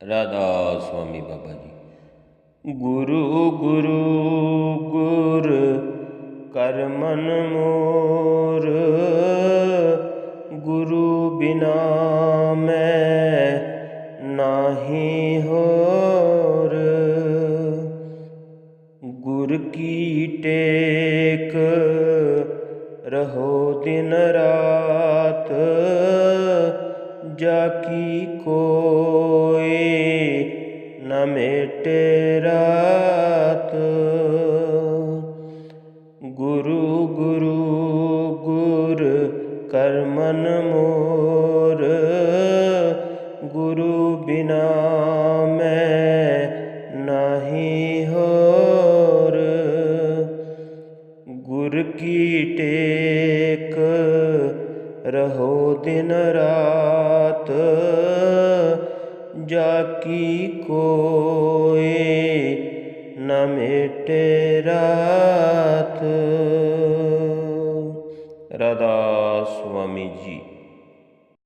ਰਾਧਾ ਸੁਆਮੀ ਬਾਬਾ ਜੀ ਗੁਰੂ ਗੁਰੂ ਗੁਰ ਕਰ ਮੋਰ ਗੁਰੂ ਬਿਨਾ ਮੈਂ ਨਾਹੀ ਹੋਰ ਗੁਰ ਕੀ ਟੇਕ ਰਹੋ ਦਿਨ ਰਾਤ ਜਾ ਕੀ ਕੋਏ? ਨ ਮੇਟੇ ਰਾਤ। ਗੁਰੂ ਗੁਰੂ, ਗੁਰ ਕਰ ਮੋਰ। ਗੁਰੂ ਬਿਨਾ ਮੈਂ ਨਾਹੀ ਹੋਰ। ਗੁਰ ਕੀ ਟੇਕ ਦਿਨ ਰਾਤ ਜਾ ਕੀ ਕੋਏ ਨ ਮੇਟੇ ਰਾਤ। ਰਾਧਾ ਸੁਆਮੀ ਜੀ।